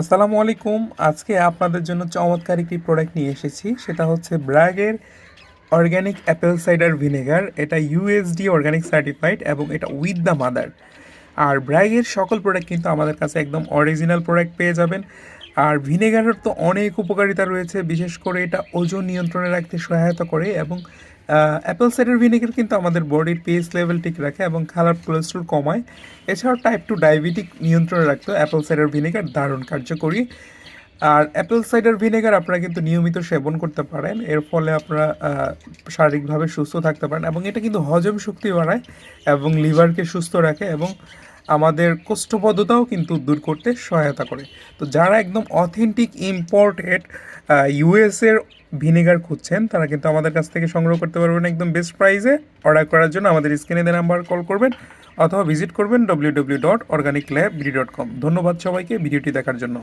আসসালামু আলাইকুম। আজকে আপনাদের জন্য চমৎকার একটি প্রোডাক্ট নিয়ে এসেছি। সেটা হচ্ছে ব্র্যাগের অর্গ্যানিক অ্যাপেল সাইডার ভিনেগার এটা ইউএসডি অর্গ্যানিক সার্টিফাইড এবং এটা উইথ দ্য মাদার আর ব্র্যাগের সকল প্রোডাক্ট কিন্তু আমাদের কাছে একদম অরিজিনাল প্রোডাক্ট পেয়ে যাবেন। আর ভিনেগারের তো অনেক উপকারিতা রয়েছে, বিশেষ করে এটা ওজন নিয়ন্ত্রণে রাখতে সহায়তা করে এবং অ্যাপেল সাইডার ভিনেগার কিন্তু আমাদের বডির পিএইচ লেভেল ঠিক রাখে এবং খারাপ কোলেস্ট্রল কমায়। এছাড়াও টাইপ টু ডায়াবেটিক নিয়ন্ত্রণে রাখতেও অ্যাপেল সাইডার ভিনেগার দারুণ কার্যকরী। আর অ্যাপেল সাইডার ভিনেগার আপনারা কিন্তু নিয়মিত সেবন করতে পারেন, এর ফলে আপনারা শারীরিকভাবে সুস্থ থাকতে পারেন এবং এটা কিন্তু হজম শক্তি বাড়ায় এবং লিভারকে সুস্থ রাখে এবং আমাদের কোষ্ঠবদ্ধতাও কিন্তু দূর করতে সহায়তা করে। তো যারা একদম অথেন্টিক ইম্পোর্টেড ইউএসের ভিনেগার খুঁজছেন, তারা কিন্তু আমাদের কাছ থেকে সংগ্রহ করতে পারবেন একদম বেস্ট প্রাইসে অর্ডার করার জন্য আমাদের স্ক্রিনে দেওয়া নাম্বার কল করবেন অথবা ভিজিট করবেন W W dot organic lab dot com ধন্যবাদ সবাইকে ভিডিওটি দেখার জন্য।